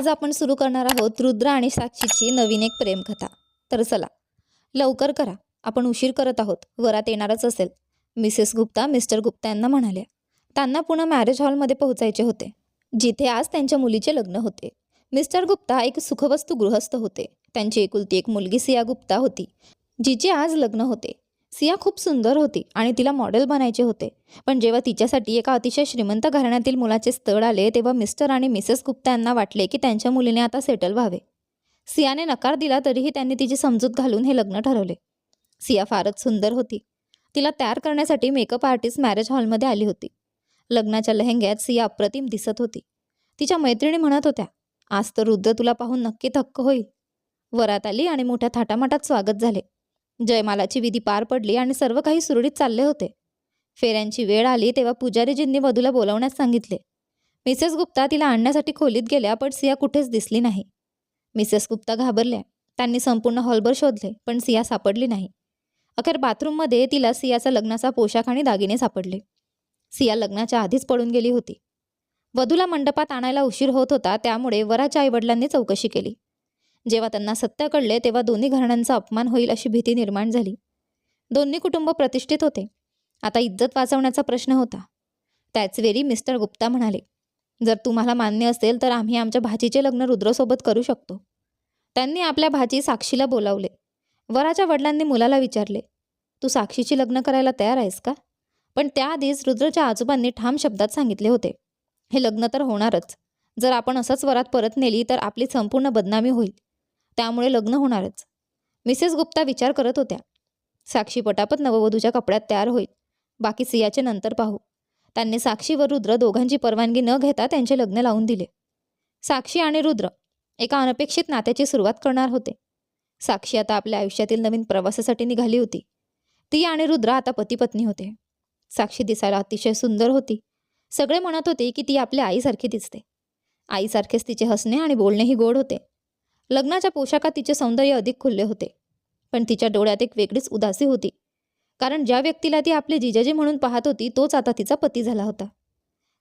आज आपण सुरू करणार आहोत रुद्र आणि साक्षीची नवीन एक प्रेमकथा. तर चला लवकर करा. आपण उशीर करत आहोत. वरात येणारच असेल. मिसेस गुप्ता मिस्टर गुप्ता यांना म्हणाल्या. त्यांना पुन्हा मॅरेज हॉलमध्ये पोहोचायचे होते. जिथे आज त्यांच्या मुलीचे लग्न होते. मिस्टर गुप्ता एक सुखवस्तू गृहस्थ होते. त्यांची एकुलती एक मुलगी सिया गुप्ता होती जिचे आज लग्न होते. सिया खूप सुंदर होती आणि तिला मॉडेल बनायचे होते. पण जेव्हा तिच्यासाठी एका अतिशय श्रीमंत घराण्यातील मुलाचे स्थळ आले तेव्हा मिस्टर आणि मिसेस गुप्ता यांना वाटले की त्यांच्या मुलीने आता सेटल व्हावे. सियाने नकार दिला तरीही त्यांनी तिची समजूत घालून हे लग्न ठरवले. सिया फारच सुंदर होती. तिला तयार करण्यासाठी मेकअप आर्टिस्ट मॅरेज हॉलमध्ये आली होती. लग्नाच्या लेहंग्यात सिया अप्रतिम दिसत होती. तिच्या मैत्रिणी म्हणत होत्या आज तर रुद्र तुला पाहून नक्की थक्क होईल. वरात आली आणि मोठ्या थाटामाटात स्वागत झाले. जयमालाची विधी पार पडली आणि सर्व काही सुरळीत चालले होते. फेऱ्यांची वेळ आली तेव्हा पुजारीजींनी वधूला बोलावण्यास सांगितले. मिसेस गुप्ता तिला आणण्यासाठी खोलीत गेल्या पण सिया कुठेच दिसली नाही. मिसेस गुप्ता घाबरल्या. त्यांनी संपूर्ण हॉलभर शोधले पण सिया सापडली नाही. अखेर बाथरूममध्ये तिला सियाचा लग्नाचा पोशाख आणि दागिने सापडले. सिया लग्नाच्या आधीच पडून गेली होती. वधूला मंडपात आणायला उशीर होत होता त्यामुळे वराच्या आईवडिलांनी चौकशी केली. जेव्हा त्यांना सत्य कळले तेव्हा दोन्ही घराण्यांचा अपमान होईल अशी भीती निर्माण झाली. दोन्ही कुटुंब प्रतिष्ठित होते. आता इज्जत वाचवण्याचा प्रश्न होता. त्याचवेळी मिस्टर गुप्ता म्हणाले जर तुम्हाला मान्य असेल तर आम्ही आमच्या भाचीचे लग्न रुद्रसोबत करू शकतो. त्यांनी आपल्या भाची साक्षीला बोलावले. वराच्या वडिलांनी मुलाला विचारले तू साक्षीची लग्न करायला तयार आहेस का? पण त्याआधीच रुद्रच्या आजोबांनी ठाम शब्दात सांगितले होते हे लग्न तर होणारच. जर आपण असंच वरात परत नेली तर आपली संपूर्ण बदनामी होईल. त्यामुळे लग्न होणारच. मिसेस गुप्ता विचार करत होत्या. साक्षी पटापट नववधूच्या कपड्यात तयार होईल. बाकी सियाचे नंतर पाहू. त्यांनी साक्षी व रुद्र दोघांची परवानगी न घेता त्यांचे लग्न लावून दिले. साक्षी आणि रुद्र एका अनपेक्षित नात्याची सुरुवात करणार होते. साक्षी आता आपल्या आयुष्यातील नवीन प्रवासासाठी निघाली होती. ती आणि रुद्र आता पती पत्नी होते. साक्षी दिसायला अतिशय सुंदर होती. सगळे म्हणत होते की ती आपल्या आईसारखी दिसते. आईसारखेच तिचे हसणे आणि बोलणेही गोड होते. लग्नाच्या पोशाखात तिचे सौंदर्य अधिक खुलले होते. पण तिच्या डोळ्यात एक वेगळीच उदासी होती. कारण ज्या व्यक्तीला ती आपले जिजाजी म्हणून पाहत होती तोच आता तिचा पती झाला होता.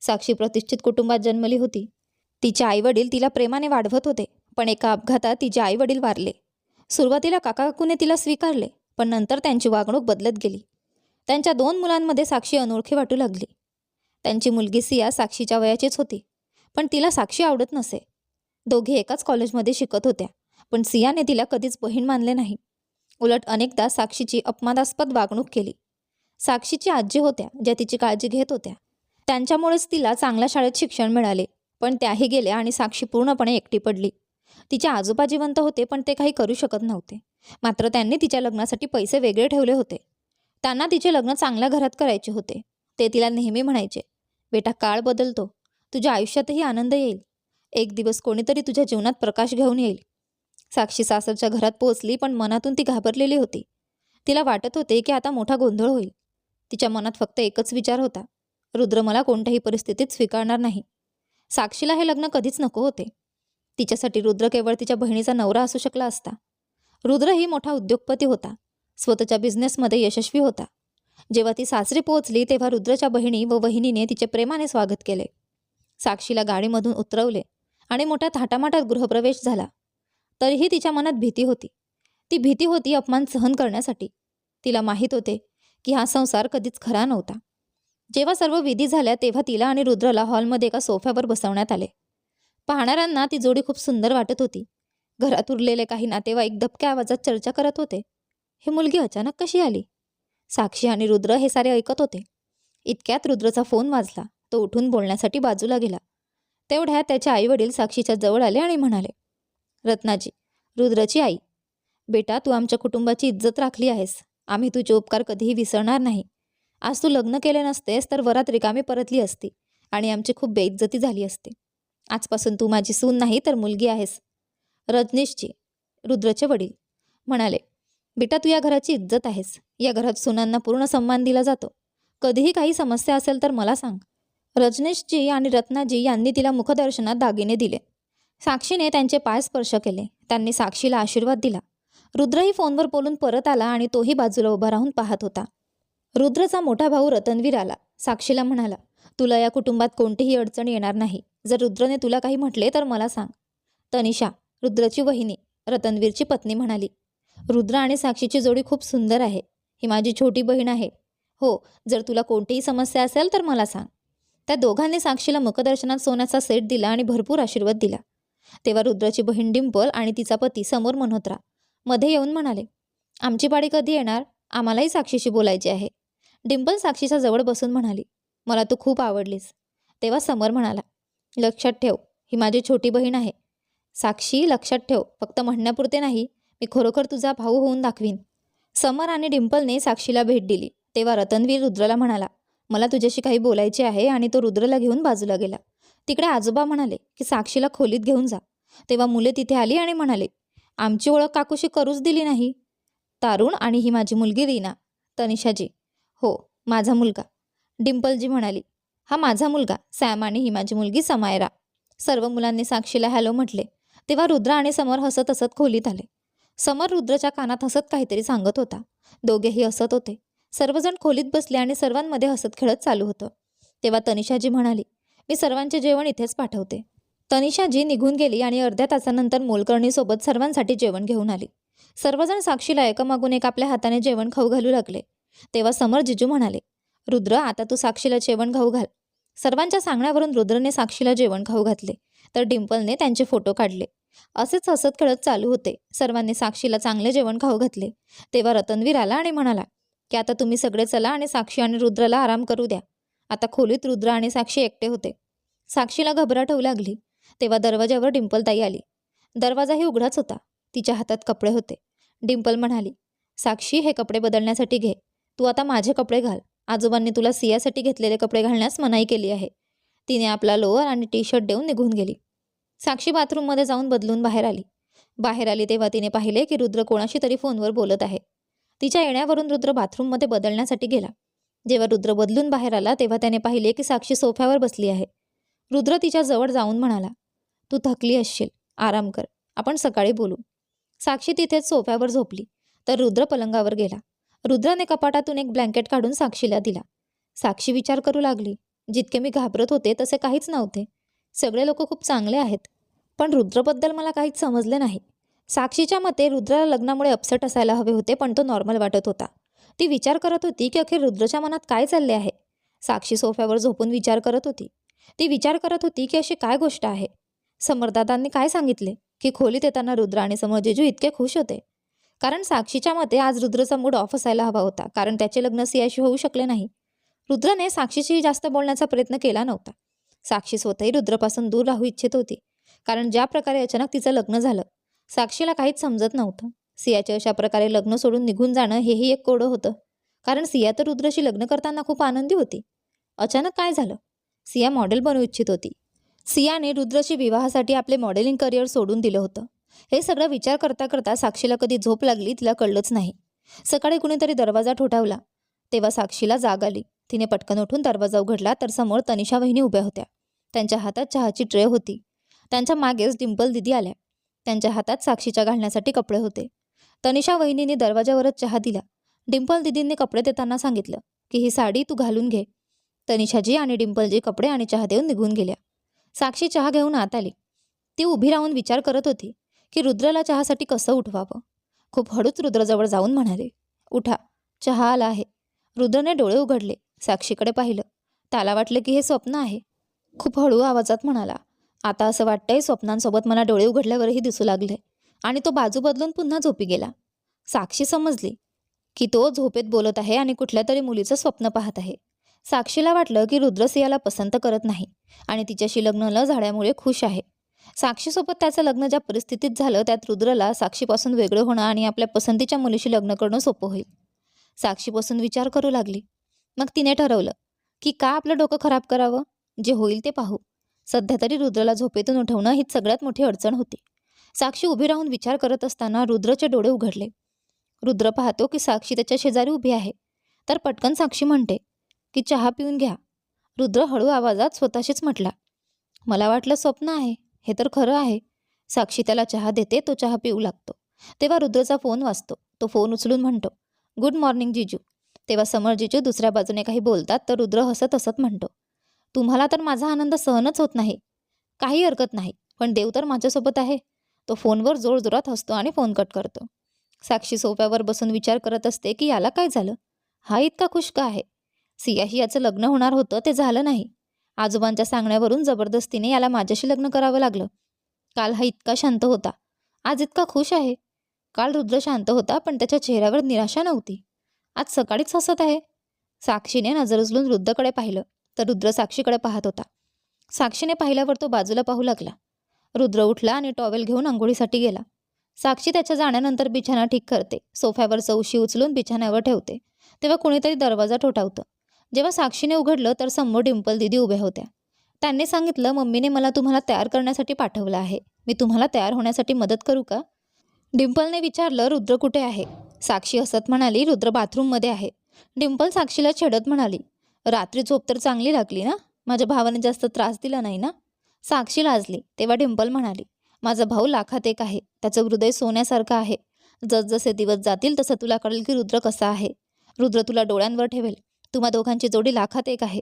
साक्षी प्रतिष्ठित कुटुंबात जन्मली होती. तिचे आईवडील तिला प्रेमाने वाढवत होते पण एका अपघातात तिचे आईवडील वारले. सुरुवातीला काकाकूने तिला स्वीकारले पण नंतर त्यांची वागणूक बदलत गेली. त्यांच्या दोन मुलांमध्ये साक्षी अनोळखी वाटू लागली. त्यांची मुलगी सिया साक्षीच्या वयाचीच होती पण तिला साक्षी आवडत नसे. दोघे एकाच कॉलेजमध्ये शिकत होत्या. पण सियाने तिला कधीच बहीण मानले नाही. उलट अनेकदा साक्षीची अपमानास्पद वागणूक केली. साक्षीची आजी होत्या ज्या तिची काळजी घेत होत्या. त्यांच्यामुळेच तिला चांगल्या शाळेत शिक्षण मिळाले पण त्याही गेल्या आणि साक्षी पूर्णपणे एकटी पडली. तिचे आजोबा जिवंत होते पण ते काही करू शकत नव्हते. मात्र त्यांनी तिच्या लग्नासाठी पैसे वेगळे ठेवले होते. त्यांना तिचे लग्न चांगल्या घरात करायचे होते. ते तिला नेहमी म्हणायचे बेटा काळ बदलतो. तुझ्या आयुष्यातही आनंद येईल. एक दिवस कोणीतरी तुझ्या जीवनात प्रकाश घेऊन येईल. साक्षी सासरच्या घरात पोहोचली पण मनातून ती घाबरलेली होती. तिला वाटत होते की आता मोठा गोंधळ होईल. तिच्या मनात फक्त एकच विचार होता. रुद्र मला कोणत्याही परिस्थितीत स्वीकारणार नाही. साक्षीला हे लग्न कधीच नको होते. तिच्यासाठी रुद्र केवळ तिच्या बहिणीचा नवरा असू शकला असता. रुद्र ही मोठा उद्योगपती होता. स्वतःच्या बिझनेसमध्ये यशस्वी होता. जेव्हा ती सासरी पोहोचली तेव्हा रुद्रच्या बहिणी व वहिनीने तिचे प्रेमाने स्वागत केले. साक्षीला गाडीमधून उतरवले. आणि मोठ्या थाटामाटात गृहप्रवेश झाला. तरीही तिच्या मनात भीती होती. ती भीती होती अपमान सहन करण्यासाठी. तिला माहीत होते की हा संसार कधीच खरा नव्हता. जेव्हा सर्व विधी झाल्या तेव्हा तिला आणि रुद्रला हॉलमध्ये एका सोफ्यावर बसवण्यात आले. पाहणाऱ्यांना ती जोडी खूप सुंदर वाटत होती. घरात उरलेले काही नातेवाईक दबक्या आवाजात चर्चा करत होते. ही मुलगी अचानक कशी आली? साक्षी आणि रुद्र हे सारे ऐकत होते. इतक्यात रुद्रचा फोन वाजला. तो उठून बोलण्यासाठी बाजूला गेला. तेवढ्या त्याचे आईवडील साक्षीच्या जवळ आले आणि म्हणाले रत्नाजी रुद्रची आई बेटा तू आमच्या कुटुंबाची इज्जत राखली आहेस. आम्ही तुझे उपकार कधीही विसरणार नाही. आज तू लग्न केले नसतेस तर वरात रिकामी परतली असती आणि आमची खूप बेइज्जती झाली असती. आजपासून तू माझी सून नाही तर मुलगी आहेस. रजनीशजी रुद्रचे वडील म्हणाले बेटा तू या घराची इज्जत आहेस. या घरात सुनांना पूर्ण सन्मान दिला जातो. कधीही काही समस्या असेल तर मला सांग. रजनीशजी आणि रत्नाजी यांनी तिला मुखदर्शनात दागिने दिले. साक्षीने त्यांचे पाय स्पर्श केले. त्यांनी साक्षीला आशीर्वाद दिला. रुद्रही फोनवर बोलून परत आला आणि तोही बाजूला उभा राहून पाहत होता. रुद्रचा मोठा भाऊ रतनवीर आला. साक्षीला म्हणाला तुला या कुटुंबात कोणतीही अडचण येणार नाही. जर रुद्रने तुला काही म्हटले तर मला सांग. तनिषा रुद्रची वहिनी रतनवीरची पत्नी म्हणाली रुद्र आणि साक्षीची जोडी खूप सुंदर आहे. ही माझी छोटी बहीण आहे. हो जर तुला कोणतीही समस्या असेल तर मला सांग. त्या दोघांनी साक्षीला मुखदर्शनात सोन्याचा सेट दिला आणि भरपूर आशीर्वाद दिला. तेव्हा रुद्राची बहीण डिंपल आणि तिचा पती समोर मनोत्रा मध्ये येऊन म्हणाले आमची पाडी कधी येणार? आम्हालाही साक्षीशी बोलायची आहे. डिंपल साक्षीच्या जवळ बसून म्हणाली मला तू खूप आवडलीस. तेव्हा समर म्हणाला लक्षात ठेव ही माझी छोटी बहीण आहे. साक्षी लक्षात ठेव फक्त म्हणण्यापुरते नाही मी खरोखर तुझा भाऊ होऊन दाखवीन. समर आणि डिंपलने साक्षीला भेट दिली. तेव्हा रतनवीर रुद्रला म्हणाला मला तुझ्याशी काही बोलायचे आहे आणि तो रुद्रला घेऊन बाजूला गेला. तिकडे आजोबा म्हणाले की साक्षीला खोलीत घेऊन जा. तेव्हा मुले तिथे आली आणि म्हणाले आमची ओळख काकूशी करूच दिली नाही. तारुण आणि ही माझी मुलगी रीना तनिषाजी. हो माझा मुलगा. डिंपलजी म्हणाली हा माझा मुलगा सॅम आणि ही माझी मुलगी समायरा. सर्व मुलांनी साक्षीला हॅलो म्हटले. तेव्हा रुद्र आणि समर हसत हसत खोलीत आले. समर रुद्रच्या कानात हसत काहीतरी सांगत होता. दोघेही हसत होते. सर्वजण खोलीत बसले आणि सर्वांमध्ये हसत खेळत चालू होतं. तेव्हा तनिषाजी म्हणाली मी सर्वांचे जेवण इथेच पाठवते. तनिषाजी निघून गेली आणि अर्ध्या तासानंतर मोलकर्णीसोबत सर्वांसाठी जेवण घेऊन आली. सर्वजण साक्षीला एकामागून एक आपल्या हाताने जेवण खाऊ घालू लागले. तेव्हा समर जिजू म्हणाले रुद्र आता तू साक्षीला जेवण खाऊ घाल. सर्वांच्या सांगण्यावरून रुद्रने साक्षीला जेवण खाऊ घातले तर डिंपलने त्यांचे फोटो काढले. असेच हसत खेळत चालू होते. सर्वांनी साक्षीला चांगले जेवण खाऊ घातले. तेव्हा रतनवीर आला आणि म्हणाला की आता तुम्ही सगळे चला आणि साक्षी आणि रुद्रला आराम करू द्या. आता खोलीत रुद्र आणि साक्षी एकटे होते. साक्षीला घबराट होऊ लागली. तेव्हा दरवाजावर डिंपलताई आली. दरवाजाही उघडाच होता. तिच्या हातात कपडे होते. डिंपल म्हणाली साक्षी हे कपडे बदलण्यासाठी घे. तू आता माझे कपडे घाल. आजोबांनी तुला सियासाठी घेतलेले कपडे घालण्यास मनाई केली आहे. तिने आपला लोअर आणि टी शर्ट देऊन निघून गेली. साक्षी बाथरूममध्ये जाऊन बदलून बाहेर आली. बाहेर आली तेव्हा तिने पाहिले की रुद्र कोणाशी तरी फोनवर बोलत आहे. तिच्या येण्यावरून रुद्र बाथरूममध्ये बदलण्यासाठी गेला. जेव्हा रुद्र बदलून बाहेर आला तेव्हा त्याने पाहिले की साक्षी सोफ्यावर बसली आहे. रुद्र तिच्या जवळ जाऊन म्हणाला तू थकली असशील. आराम कर. आपण सकाळी बोलू. साक्षी तिथेच सोफ्यावर झोपली. तर रुद्र पलंगावर गेला. रुद्राने कपाटातून एक ब्लँकेट काढून साक्षीला दिला. साक्षी विचार करू लागली. जितके मी घाबरत होते तसे काहीच नव्हते. सगळे लोक खूप चांगले आहेत. पण रुद्रबद्दल मला काहीच समजले नाही. साक्षीच्या मते रुद्राला लग्नामुळे अपसेट असायला हवे होते पण तो नॉर्मल वाटत होता. ती विचार करत होती की अखेर रुद्रच्या मनात काय चालले आहे? साक्षी सोफ्यावर झोपून विचार करत होती. ती विचार करत होती की अशी काय गोष्ट आहे? समरदादांनी काय सांगितले? की खोलीत येताना रुद्र आणि समरजेजू इतके खुश होते. कारण साक्षीच्या मते आज रुद्रचा मूड ऑफ असायला हवा होता कारण त्याचे लग्न सियाशी होऊ शकले नाही. रुद्रने साक्षीशी जास्त बोलण्याचा प्रयत्न केला नव्हता. साक्षी स्वतःही रुद्रपासून दूर राहू इच्छित होती. कारण ज्या प्रकारे अचानक तिचं लग्न झालं साक्षीला काहीच समजत नव्हतं. सियाचे अशा प्रकारे लग्न सोडून निघून जाणं हेही एक कोडं होतं. कारण सिया तर रुद्रशी लग्न करताना खूप आनंदी होती. अचानक काय झालं? सिया मॉडेल बनू इच्छित होती. सियाने रुद्रशी विवाहासाठी आपले मॉडेलिंग करिअर सोडून दिलं होतं. हे सगळं विचार करता करता साक्षीला कधी झोप लागली तिला कळलंच नाही. सकाळी कुणीतरी दरवाजा ठोठावला. तेव्हा साक्षीला जाग आली. तिने पटकन उठून दरवाजा उघडला तर समोर तनिषा वहिनी उभ्या होत्या. त्यांच्या हातात चहाची ट्रे होती. त्यांच्या मागेच डिंपल दिदी आल्या. त्यांच्या हातात साक्षीच्या घालण्यासाठी कपडे होते. तनिषा वहिनीने दरवाजावरच चहा दिला. डिंपल दिदींनी कपडे देताना सांगितलं की ही साडी तू घालून घे. तनिषाजी आणि डिंपलजी कपडे आणि चहा देऊन निघून गेल्या. साक्षी चहा घेऊन आत आली. ती उभी राहून विचार करत होती की रुद्रला चहासाठी कसं उठवावं? खूप हळूच रुद्रजवळ जाऊन म्हणाले उठा चहा आला आहे. रुद्रने डोळे उघडले. साक्षीकडे पाहिलं. त्याला वाटलं की हे स्वप्न आहे. खूप हळू आवाजात म्हणाला आता असं वाटतंय स्वप्नांसोबत मला डोळे उघडल्यावरही दिसू लागले. आणि तो बाजू बदलून पुन्हा झोपी गेला. साक्षी समजली की तो झोपेत बोलत आहे आणि कुठल्या तरी मुलीचं स्वप्न पाहत आहे. साक्षीला वाटलं की रुद्रसियाला पसंत करत नाही आणि तिच्याशी लग्न न झाल्यामुळे खुश आहे. साक्षीसोबत त्याचं लग्न ज्या परिस्थितीत झालं त्यात रुद्रला साक्षीपासून वेगळं होणं आणि आपल्या पसंतीच्या मुलीशी लग्न करणं सोपं होईल. साक्षीपासून विचार करू लागली. मग तिने ठरवलं की का आपलं डोकं खराब करावं? जे होईल ते पाहू. सध्या तरी रुद्रला झोपेतून उठवणं हीच सगळ्यात मोठी अडचण होती. साक्षी उभी राहून विचार करत असताना रुद्रचे डोळे उघडले. रुद्र पाहतो की साक्षी त्याच्या शेजारी उभी आहे. तर पटकन साक्षी म्हणते की चहा पिऊन घ्या. रुद्र हळू आवाजात स्वतःशीच म्हटला मला वाटलं स्वप्न आहे. हे तर खरं आहे. साक्षी त्याला चहा देते तो चहा पिऊ लागतो. तेव्हा रुद्रचा फोन वाचतो तो फोन उचलून म्हणतो गुड मॉर्निंग जिजू. तेव्हा समर जिजू दुसऱ्या बाजूने काही बोलतात तर रुद्र हसत हसत म्हणतो तुम्हाला तर माझा आनंद सहनच होत नाही. काही हरकत नाही पण देव तर माझ्यासोबत आहे. तो फोनवर जोरजोरात हसतो आणि फोन कट करतो. साक्षी सोफ्यावर बसून विचार करत असते की याला काय झालं? हा इतका खुश का आहे. सियाशी याचं लग्न होणार होतं ते झालं नाही. आजोबांच्या सांगण्यावरून जबरदस्तीने याला माझ्याशी लग्न करावं लागलं. काल हा इतका शांत होता. आज इतका खुश आहे. काल रुद्र शांत होता पण त्याच्या चेहऱ्यावर निराशा नव्हती. आज सकाळीच हसत आहे. साक्षीने नजर उचलून वृद्धकडे पाहिलं. तर रुद्र साक्षीकडे पाहत होता. साक्षीने पाहिल्यावर तो बाजूला पाहू लागला. रुद्र उठला आणि टॉवेल घेऊन आंघोळीसाठी गेला. साक्षी त्याच्या जाण्यानंतर बिछाना ठीक करते. सोफ्यावर चौशी उचलून बिछाण्यावर ठेवते. तेव्हा कुणीतरी दरवाजा ठोठावतं. जेव्हा साक्षीने उघडलं तर समोर डिंपल दिदी उभ्या होत्या. त्यांनी सांगितलं मम्मीने मला तुम्हाला तयार करण्यासाठी पाठवलं आहे. मी तुम्हाला तयार होण्यासाठी मदत करू का? डिंपलने विचारलं रुद्र कुठे आहे? साक्षी हसत म्हणाली रुद्र बाथरूममध्ये आहे. डिंपल साक्षीला छेडत म्हणाली रात्री झोप तर चांगली लागली ना? माझ्या भावाने जास्त त्रास दिला नाही ना? साक्षी लाजली तेव्हा डिंपल म्हणाली माझा भाऊ लाखात एक आहे त्याचं हृदय सोन्यासारखं आहे. जसजसे दिवस जातील तसं तुला कळेल की रुद्र कसा आहे. रुद्र तुला डोळ्यांवर ठेवेल. तुम्हा दोघांची जोडी लाखात एक आहे.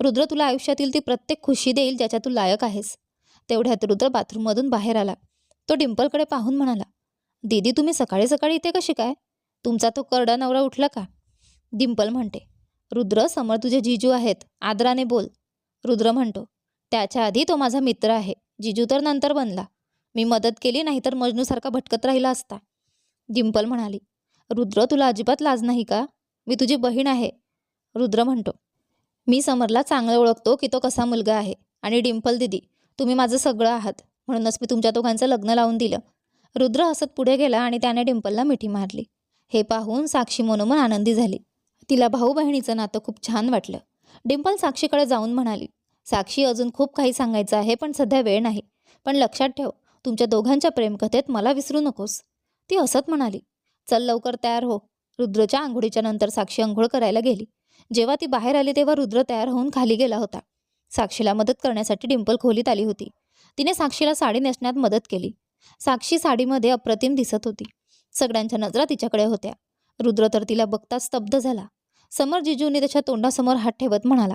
रुद्र तुला आयुष्यातील ती प्रत्येक खुशी देईल ज्याच्या तू लायक आहेस. तेवढ्यात रुद्र बाथरूममधून बाहेर आला. तो डिंपलकडे पाहून म्हणाला दीदी तुम्ही सकाळी सकाळी इथे कशी काय? तुमचा तो करडा नवरा उठला का? डिंपल म्हणते रुद्र समोर तुझे जिजू आहेत. आदराने बोल. रुद्र म्हणतो त्याच्या आधी तो माझा मित्र आहे. जिजू तर नंतर बनला. मी मदत केली नाहीतर मजनूसारखा भटकत राहिला असता. डिंपल म्हणाली रुद्र तुला अजिबात लाज नाही का? मी तुझी बहीण आहे. रुद्र म्हणतो मी समरला चांगलं ओळखतो की तो कसा मुलगा आहे. आणि डिंपल दिदी तुम्ही माझं सगळं आहात. म्हणूनच मी तुमच्या दोघांचं लग्न लावून दिलं. रुद्र हसत पुढे गेला आणि त्याने डिंपलला मिठी मारली. हे पाहून साक्षी मनोमन आनंदी झाली. तिला भाऊ बहिणीचं नातं खूप छान वाटलं. डिंपल साक्षीकडे जाऊन म्हणाली साक्षी अजून खूप काही सांगायचं आहे पण सध्या वेळ नाही. पण लक्षात ठेव तुमच्या दोघांच्या प्रेमकथेत मला विसरू नकोस. ती हसत म्हणाली चल लवकर तयार हो. रुद्रच्या आंघोळीच्या नंतर साक्षी आंघोळ करायला गेली. जेव्हा ती बाहेर आली तेव्हा रुद्र तयार होऊन खाली गेला होता. साक्षीला मदत करण्यासाठी डिंपल खोलीत आली होती. तिने साक्षीला साडी नेसण्यात मदत केली. साक्षी साडीमध्ये अप्रतिम दिसत होती. सगळ्यांच्या नजरा तिच्याकडे होत्या. रुद्र तर तिला बघता स्तब्ध झाला. समर जिजूने त्याच्या तोंडासमोर हात ठेवत म्हणाला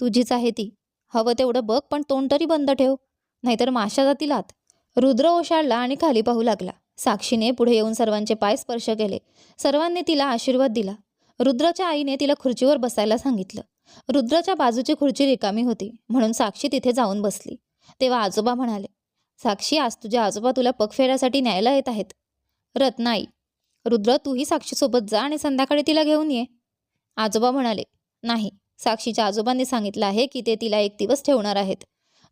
तुझीच आहे ती. हवं तेवढं बघ पण तोंड तरी बंद ठेव. नाहीतर माशा जातील आत. रुद्र ओशाळला आणि खाली पाहू लागला. साक्षीने पुढे येऊन सर्वांचे पाय स्पर्श केले. सर्वांनी तिला आशीर्वाद दिला. रुद्राच्या आईने तिला खुर्चीवर बसायला सांगितलं. रुद्राच्या बाजूची खुर्ची रिकामी होती म्हणून साक्षी तिथे जाऊन बसली. तेव्हा आजोबा म्हणाले साक्षी आज तुझे आजोबा तुला पगफेऱ्यासाठी न्यायला येत आहेत. रत्नाई रुद्र तूही साक्षीसोबत जा आणि संध्याकाळी तिला घेऊन ये. आजोबा म्हणाले नाही साक्षीच्या आजोबांनी सांगितलं आहे की ते तिला एक दिवस ठेवणार आहेत.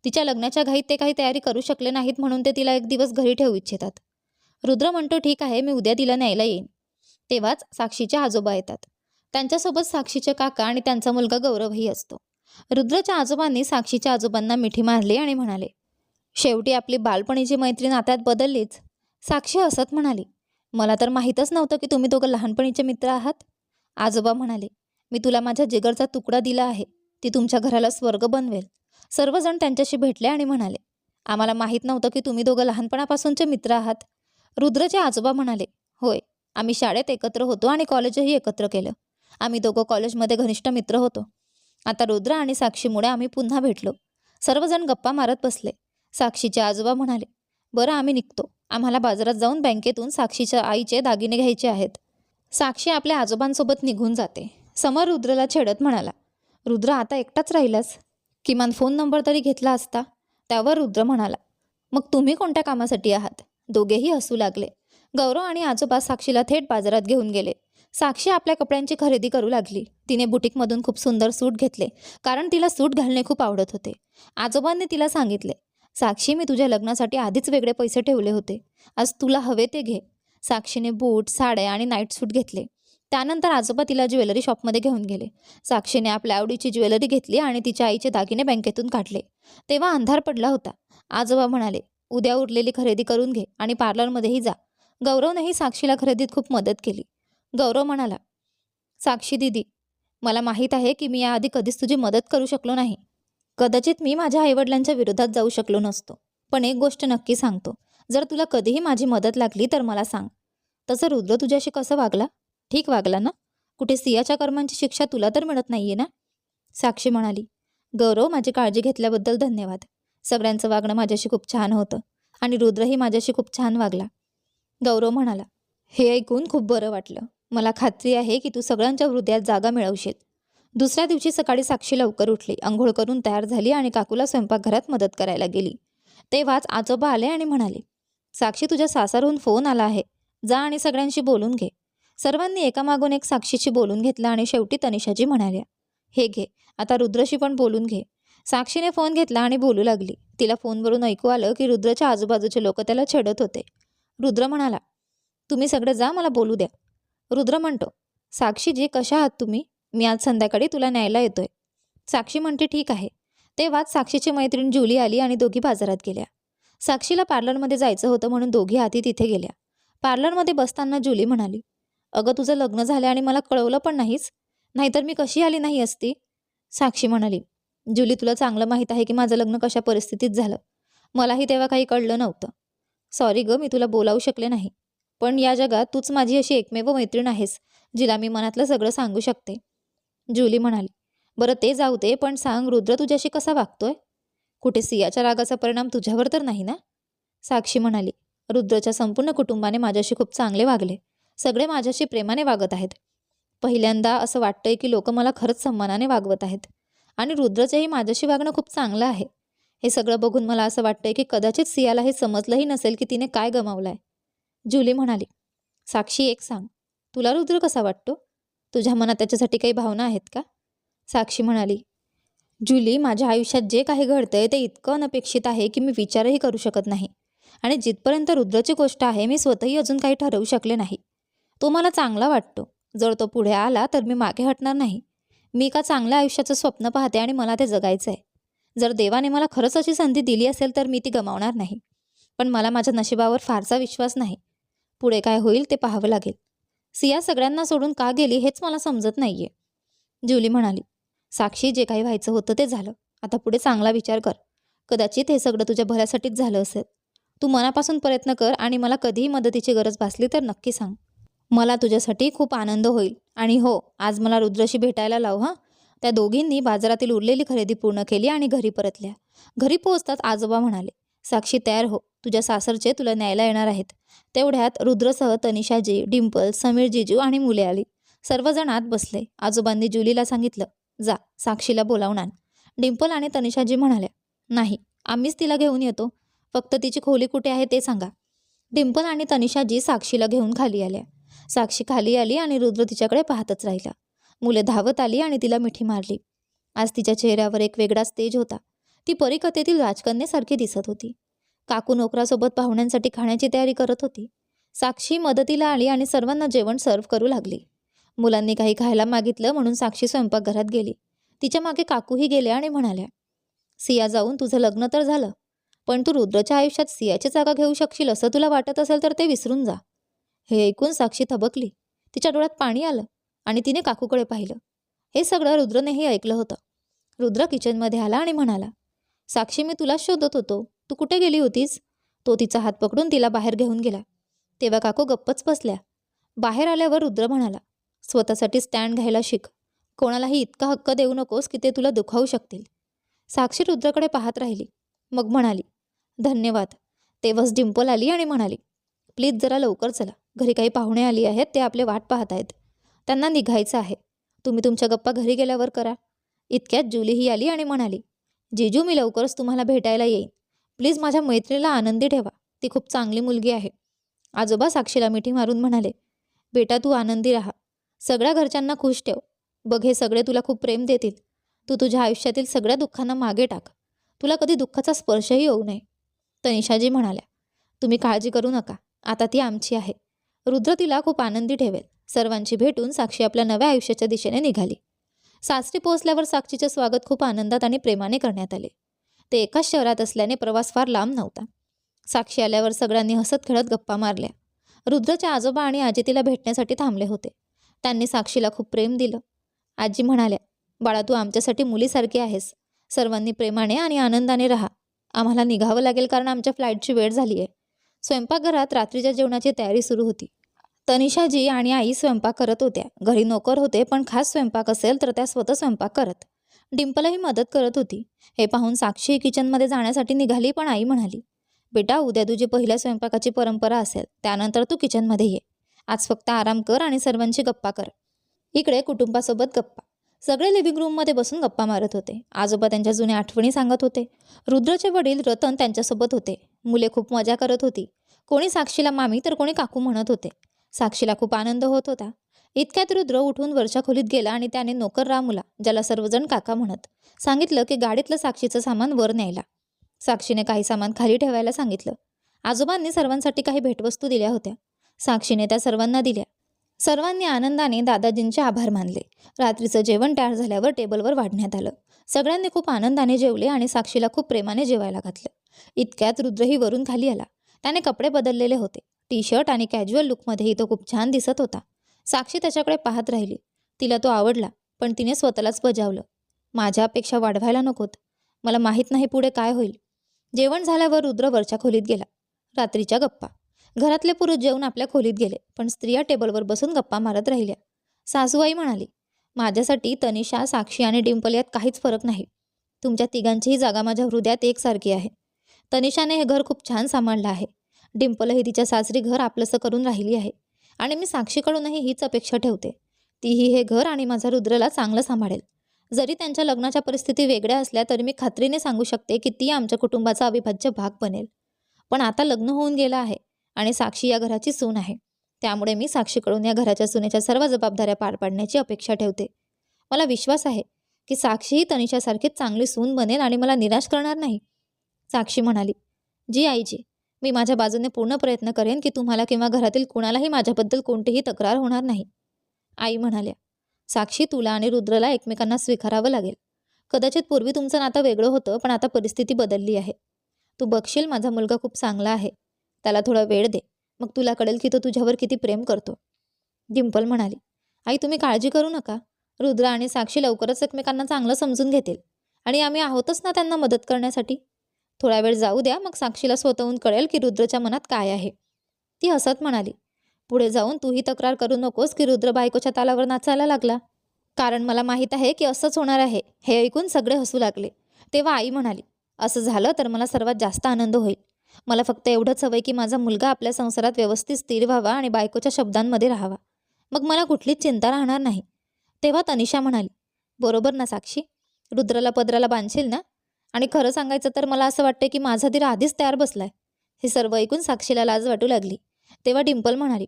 तिच्या लग्नाच्या घाईत ते काही तयारी करू शकले नाहीत म्हणून ते तिला एक दिवस घरी ठेवू इच्छितात. रुद्र म्हणतो ठीक आहे मी उद्या तिला न्यायला येईन. तेव्हाच साक्षीच्या आजोबा येतात. त्यांच्यासोबत साक्षीचे काका आणि त्यांचा मुलगा गौरवही असतो. रुद्रच्या आजोबांनी साक्षीच्या आजोबांना मिठी मारली आणि म्हणाले शेवटी आपली बालपणीची मैत्री नात्यात बदललीच. साक्षी हसत म्हणाली मला तर माहीतच नव्हतं की तुम्ही दोघं लहानपणीचे मित्र आहात. आजोबा म्हणाले मी तुला माझ्या जिगरचा तुकडा दिला आहे. ती तुमच्या घराला स्वर्ग बनवेल. सर्वजण त्यांच्याशी भेटले आणि म्हणाले आम्हाला माहीत नव्हतं की तुम्ही दोघं लहानपणापासूनचे मित्र आहात. रुद्रचे आजोबा म्हणाले होय आम्ही शाळेत एकत्र होतो आणि कॉलेजही एकत्र केलं. आम्ही दोघं कॉलेजमध्ये घनिष्ठ मित्र होतो. आता रुद्र आणि साक्षीमुळे आम्ही पुन्हा भेटलो. सर्वजण गप्पा मारत बसले. साक्षीचे आजोबा म्हणाले बरं आम्ही निघतो. आम्हाला बाजारात जाऊन बँकेतून साक्षीच्या आईचे दागिने घ्यायचे आहेत. साक्षी आपल्या आजोबांसोबत निघून जाते. समर रुद्रला छेडत म्हणाला रुद्र आता एकटाच राहिलास? किमान फोन नंबर तरी घेतला असता? त्यावर रुद्र म्हणाला मग तुम्ही कोणत्या कामासाठी आहात? दोघेही हसू लागले. गौरव आणि आजोबा साक्षीला थेट बाजारात घेऊन गेले. साक्षी आपल्या कपड्यांची खरेदी करू लागली. तिने बुटीकमधून खूप सुंदर सूट घेतले कारण तिला सूट घालणे खूप आवडत होते. आजोबांनी तिला सांगितले साक्षी मी तुझ्या लग्नासाठी आधीच वेगळे पैसे ठेवले होते. आज तुला हवे ते घे. साक्षीने बूट साड्या आणि नाईट सूट घेतले. त्यानंतर आजोबा तिला ज्वेलरी शॉपमध्ये घेऊन गेले. साक्षीने आपल्या आवडीची ज्वेलरी घेतली आणि तिच्या आईचे दागिने बँकेतून काढले. तेव्हा अंधार पडला होता. आजोबा म्हणाले उद्या उरलेली खरेदी करून घे आणि पार्लरमध्येही जा. गौरवनेही साक्षीला खरेदीत खूप मदत केली. गौरव म्हणाला साक्षी दिदी मला माहीत आहे की मी याआधी कधीच तुझी मदत करू शकलो नाही. कदाचित मी माझ्या आईवडिलांच्या विरोधात जाऊ शकलो नसतो. पण एक गोष्ट नक्की सांगतो. जर तुला कधीही माझी मदत लागली तर मला सांग. तसं रुद्र तुझ्याशी कसं वागला? ठीक वागला ना? कुठे सियाच्या कर्मांची शिक्षा तुला तर मिळत नाहीये ना? साक्षी म्हणाली गौरव माझी काळजी घेतल्याबद्दल धन्यवाद. सगळ्यांचं वागणं माझ्याशी खूप छान होतं आणि रुद्रही माझ्याशी खूप छान वागला. गौरव म्हणाला हे ऐकून खूप बरं वाटलं. मला खात्री आहे की तू सगळ्यांच्या हृदयात जागा मिळवशील. दुसऱ्या दिवशी सकाळी साक्षी लवकर उठली आंघोळ करून तयार झाली आणि काकूला स्वयंपाकघरात मदत करायला गेली. तेव्हाच आजोबा आले आणि म्हणाले साक्षी तुझ्या सासरहून फोन आला आहे. जा आणि सगळ्यांशी बोलून घे. सर्वांनी एकामागून एक साक्षीशी बोलून घेतलं आणि शेवटी तनिषाजी म्हणाल्या हे घे आता रुद्रशी पण बोलून घे. साक्षीने फोन घेतला आणि बोलू लागली. तिला फोनवरून ऐकू आलं की रुद्रच्या आजूबाजूचे लोक त्याला छेडत होते. रुद्र म्हणाला तुम्ही सगळे जा मला बोलू द्या. रुद्र म्हणतो साक्षीजी कशा आहात तुम्ही? मी आज संध्याकाळी तुला न्यायला येतोय. साक्षी म्हणते ठीक आहे. तेव्हाच साक्षीची मैत्रीण जुली आली आणि दोघी बाजारात गेल्या. साक्षीला पार्लरमध्ये जायचं होतं म्हणून दोघी आधी तिथे गेल्या. पार्लरमध्ये बसताना जुली म्हणाली अगं तुझं लग्न झालं आणि मला कळवलं पण नाहीस? नाहीतर मी कशी आली नाही असती? साक्षी म्हणाली जुली तुला चांगलं माहीत आहे की माझं लग्न कशा परिस्थितीत झालं. मलाही तेव्हा काही कळलं नव्हतं. सॉरी गं मी तुला बोलावू शकले नाही. पण या जगात तूच माझी अशी एकमेव मैत्रीण आहेस जिला मी मनातलं सगळं सांगू शकते. जुली म्हणाली बरं ते जाऊ दे पण सांग रुद्र तुझ्याशी कसा वागतोय? कुठे सियाच्या रागाचा परिणाम तुझ्यावर तर नाही ना? साक्षी म्हणाली रुद्रच्या संपूर्ण कुटुंबाने माझ्याशी खूप चांगले वागले. सगळे माझ्याशी प्रेमाने वागत आहेत. पहिल्यांदा असं वाटतंय की लोक मला खरंच सन्मानाने वागवत आहेत. आणि रुद्रचंही माझ्याशी वागणं खूप चांगलं आहे. हे सगळं बघून मला असं वाटतंय की कदाचित सियाला हे समजलंही नसेल की तिने काय गमावलंय. जुली म्हणाली साक्षी एक सांग तुला रुद्र कसा वाटतो? तुझ्या मनात त्याच्यासाठी काही भावना आहेत का? साक्षी म्हणाली जुली माझ्या आयुष्यात जे काही घडतंय ते इतकं अनपेक्षित आहे की मी विचारही करू शकत नाही. आणि जिथपर्यंत रुद्रची गोष्ट आहे मी स्वतःही अजून काही ठरवू शकले नाही. तो मला चांगला वाटतो. जर तो पुढे आला तर मी मागे हटणार नाही. मी का चांगल्या आयुष्याचं स्वप्न पाहते आणि मला ते जगायचं आहे जर देवाने मला खरंच अशी संधी दिली असेल तर मी ती गमावणार नाही. पण मला माझ्या नशिबावर फारसा विश्वास नाही. पुढे काय होईल ते पाहावं लागेल. सिया सगळ्यांना सोडून का गेली हेच मला समजत नाहीये. जुली म्हणाली साक्षी जे काही व्हायचं होतं ते झालं. आता पुढे चांगला विचार कर. कदाचित हे सगळं तुझ्या भल्यासाठीच झालं असेल. तू मनापासून प्रयत्न कर आणि मला कधीही मदतीची गरज भासली तर नक्की सांग. मला तुझ्यासाठी खूप आनंद होईल. आणि हो आज मला रुद्रशी भेटायला लाव हां. त्या दोघींनी बाजारातील उरलेली खरेदी पूर्ण केली आणि घरी परतल्या. घरी पोहोचताच आजोबा म्हणाले साक्षी तयार हो. तुझ्या सासरचे तुला न्यायला येणार आहेत. तेवढ्यात रुद्रसह तनिषाजी डिम्पल समीर जिजू आणि मुले आली. सर्वजण आत बसले. आजोबांनी जुलीला सांगितलं जा साक्षीला बोलावणार डिंपल डिम्पल आणि तनिषाजी म्हणाल्या नाही आम्हीच तिला घेऊन येतो. फक्त तिची खोली कुठे आहे ते सांगा. डिम्पल आणि तनिषाजी साक्षीला घेऊन खाली आल्या. साक्षी खाली आली आणि रुद्र तिच्याकडे पाहतच राहिला. मुले धावत आली आणि तिला मिठी मारली. आज तिच्या चेहऱ्यावर एक वेगळाच तेज होता. ती परिकथेतील राजकन्येसारखी दिसत होती. काकू नोकरासोबत पाहुण्यांसाठी खाण्याची तयारी करत होती. साक्षी मदतीला आली आणि सर्वांना जेवण सर्व करू लागली. मुलांनी काही खायला मागितलं म्हणून साक्षी स्वयंपाकघरात गेली. तिच्यामागे काकूही गेल्या आणि म्हणाल्या सिया जाऊन तुझं लग्न तर झालं पण तू रुद्रच्या आयुष्यात सियाची जागा घेऊ शकशील असं तुला वाटत असेल तर ते विसरून जा. हे ऐकून साक्षी थबकली. तिच्या डोळ्यात पाणी आलं आणि तिने काकूकडे पाहिलं. हे सगळं रुद्रनेही ऐकलं होतं. रुद्र किचनमध्ये आला आणि म्हणाला साक्षी मी तुला शोधत होतो. तू कुठे गेली होतीस? तो तिचा हात पकडून तिला बाहेर घेऊन गेला. तेव्हा काकू गप्पच बसल्या. बाहेर आल्यावर रुद्र म्हणाला स्वतःसाठी स्टँड घ्यायला शिक. कोणालाही इतका हक्क देऊ नकोस की ते तुला दुखावू शकतील. साक्षी रुद्रकडे पाहत राहिली. मग म्हणाली धन्यवाद. तेव्हाच डिंपल आली आणि म्हणाली प्लीज जरा लवकर चला. घरी काही पाहुणे आली आहेत ते आपले वाट पाहत आहेत. त्यांना निघायचं आहे. तुम्ही तुमच्या गप्पा घरी गेल्यावर करा. इतक्यात जुलीही आली आणि म्हणाली जिजू मी लवकरच तुम्हाला भेटायला येईन. प्लीज माझ्या मैत्रिणीला आनंदी ठेवा. ती खूप चांगली मुलगी आहे. आजोबा साक्षीला मिठी मारून म्हणाले बेटा तू आनंदी राहा. सगळ्या घरच्यांना खुश ठेव. बघ हे सगळे तुला खूप प्रेम देतील. तू तुझ्या आयुष्यातील सगळ्या दुःखांना मागे टाक. तुला कधी दुःखाचा स्पर्शही होऊ नये. तनिषाजी म्हणाल्या तुम्ही काळजी करू नका. आता ती आमची आहे. रुद्र तिला खूप आनंदी ठेवेल. सर्वांची भेटून साक्षी आपल्या नव्या आयुष्याच्या दिशेने निघाली. सासरी पोहोचल्यावर साक्षीचे स्वागत खूप आनंदात आणि प्रेमाने करण्यात आले. ते एकाच शहरात असल्याने प्रवास फार लांब नव्हता. साक्षी आल्यावर सगळ्यांनी हसत खेळत गप्पा मारल्या. रुद्रचे आजोबा आणि आजी तिला भेटण्यासाठी थांबले होते. त्यांनी साक्षीला खूप प्रेम दिलं. आजी म्हणाल्या बाळा तू आमच्यासाठी मुलीसारखी आहेस. सर्वांनी प्रेमाने आणि आनंदाने राहा. आम्हाला निघावं लागेल कारण आमच्या फ्लाईटची वेळ झाली आहे स्वयंपाकघरात रात्रीच्या जेवणाची तयारी सुरू होती. तनिषाजी आणि आई स्वयंपाक करत होत्या. घरी नोकर होते पण खास स्वयंपाक असेल तर त्या स्वतः स्वयंपाक करत. डिंपलही मदत करत होती. हे पाहून साक्षी किचनमध्ये जाण्यासाठी निघाली पण आई म्हणाली बेटा उद्या तुझी पहिल्या स्वयंपाकाची परंपरा असेल. त्यानंतर तू किचनमध्ये ये. आज फक्त आराम कर आणि सर्वांची गप्पा कर. इकडे कुटुंबासोबत गप्पा. सगळे लिव्हिंग रूममध्ये बसून गप्पा मारत होते. आजोबा त्यांच्या जुन्या आठवणी सांगत होते. रुद्रचे वडील रतन त्यांच्यासोबत होते. मुले खूप मजा करत होती. कोणी साक्षीला मामी तर कोणी काकू म्हणत होते. साक्षीला खूप आनंद होत होता. इतक्यात रुद्र उठून वरच्या खोलीत गेला आणि त्याने नोकर रामूला ज्याला सर्वजण काका म्हणत सांगितलं की गाडीतलं साक्षीचं सामान वर न्यायला. साक्षीने काही सामान खाली ठेवायला सांगितलं. आजोबांनी सर्वांसाठी काही भेटवस्तू दिल्या होत्या. साक्षीने त्या सर्वांना दिल्या. सर्वांनी आनंदाने दादाजींचे आभार मानले. रात्रीचं जेवण तयार झाल्यावर टेबलवर वाढण्यात आलं. सगळ्यांनी खूप आनंदाने जेवले आणि साक्षीला खूप प्रेमाने जेवायला घातलं. इतक्यात रुद्रही वरून खाली आला. त्याने कपडे बदललेले होते. टी शर्ट आणि कॅज्युअल लुकमध्येही तो खूप छान दिसत होता. साक्षी त्याच्याकडे पाहत राहिली. तिला तो आवडला पण तिने स्वतःलाच बजावलं. माझ्या अपेक्षा वाढवायला नकोत. मला माहीत नाही पुढे काय होईल. जेवण झाल्यावर रुद्र वरच्या खोलीत गेला. रात्रीच्या गप्पा. घरातले पुरुष जेवून आपल्या खोलीत गेले पण स्त्रिया टेबलवर बसून गप्पा मारत राहिल्या. सासूबाई म्हणाली माझ्यासाठी तनिषा साक्षी आणि डिंपल यात काहीच फरक नाही. तुमच्या तिघांचीही जागा माझ्या हृदयात एकसारखी आहे. तनिषाने हे घर खूप छान सांभाळलं आहे. डिंपलही तिच्या सासरी घर आपलंसं करून राहिली आहे. आणि मी साक्षीकडूनही हीच अपेक्षा ठेवते. तीही हे घर आणि माझा रुद्रला चांगलं सांभाळेल. जरी त्यांच्या लग्नाच्या परिस्थिती वेगळ्या असल्या तरी मी खात्रीने सांगू शकते की ती आमच्या कुटुंबाचा अविभाज्य भाग बनेल. पण आता लग्न होऊन गेलं आहे. आणि साक्षी या घराची सून आहे. त्यामुळे मी साक्षीकडून या घराच्या सुनेच्या सर्व जबाबदाऱ्या पार पाडण्याची अपेक्षा ठेवते. मला विश्वास आहे की साक्षीही तनिषासारखीच चांगली सून बनेल आणि मला निराश करणार नाही. साक्षी म्हणाली जी आईजी मी माझ्या बाजूने पूर्ण प्रयत्न करेन की तुम्हाला किंवा घरातील कुणालाही माझ्याबद्दल कोणतीही तक्रार होणार नाही. आई म्हणाल्या साक्षी तुला आणि रुद्रला एकमेकांना स्वीकारावं लागेल. कदाचित पूर्वी तुमचं नातं वेगळं होतं पण आता परिस्थिती बदलली आहे. तू बघशील माझा मुलगा खूप चांगला आहे. त्याला थोडा वेळ दे. मग तुला कळेल की तो तुझ्यावर किती प्रेम करतो. डिंपल म्हणाली आई तुम्ही काळजी करू नका. रुद्र आणि साक्षी लवकरच एकमेकांना चांगलं समजून घेतील. आणि आम्ही आहोतच ना त्यांना मदत करण्यासाठी. थोडा वेळ जाऊ द्या मग साक्षीला स्वतःहून कळेल की रुद्रच्या मनात काय आहे. ती हसत म्हणाली पुढे जाऊन तूही तक्रार करू नकोस की रुद्र बायकोच्या तालावर नाचायला लागला. कारण मला माहीत आहे की असंच होणार आहे. हे ऐकून सगळे हसू लागले. तेव्हा आई म्हणाली असं झालं तर मला सर्वात जास्त आनंद होईल. मला फक्त एवढंच हवंय की माझा मुलगा आपल्या संसारात व्यवस्थित स्थिर व्हावा आणि बायकोच्या शब्दांमध्ये राहावा. मग मला कुठलीच चिंता राहणार नाही. तेव्हा तनिषा म्हणाली बरोबर ना साक्षी? रुद्राला पदराला बांधशील ना? आणि खरं सांगायचं तर मला असं वाटतं की माझा धीर आधीच तयार बसलाय. हे सर्व ऐकून साक्षीला लाज वाटू लागली. तेव्हा डिंपल म्हणाली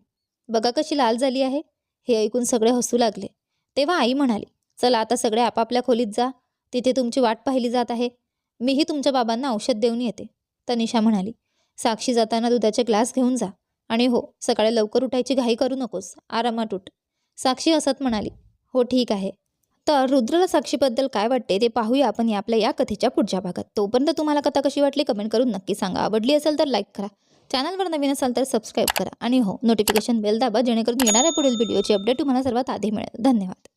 बघा कशी लाल झाली आहे. हे ऐकून सगळे हसू लागले. तेव्हा आई म्हणाली चला आता सगळे आपापल्या खोलीत जा. तिथे तुमची वाट पाहिली जात आहे. मीही तुमच्या बाबांना औषध देऊन येते. तनिषा म्हणाली साक्षी जाताना दुधाचे ग्लास घेऊन जा आणि हो सकाळी लवकर उठायची घाई करू नकोस आरामात उठ. साक्षी हसत म्हणाली हो ठीक आहे. तर रुद्रला साक्षीबद्दल काय वाटते ते पाहूया आपण या आपल्या या कथेच्या पुढच्या भागात. तोपर्यंत तुम्हाला कथा कशी वाटली कमेंट करून नक्की सांगा. आवडली असेल तर लाईक करा. चॅनलवर नवीन असाल तर सबस्क्राईब करा आणि हो नोटिफिकेशन बेल दाबा जेणेकरून येणाऱ्या पुढील व्हिडिओची अपडेट तुम्हाला सर्वात आधी मिळेल. धन्यवाद.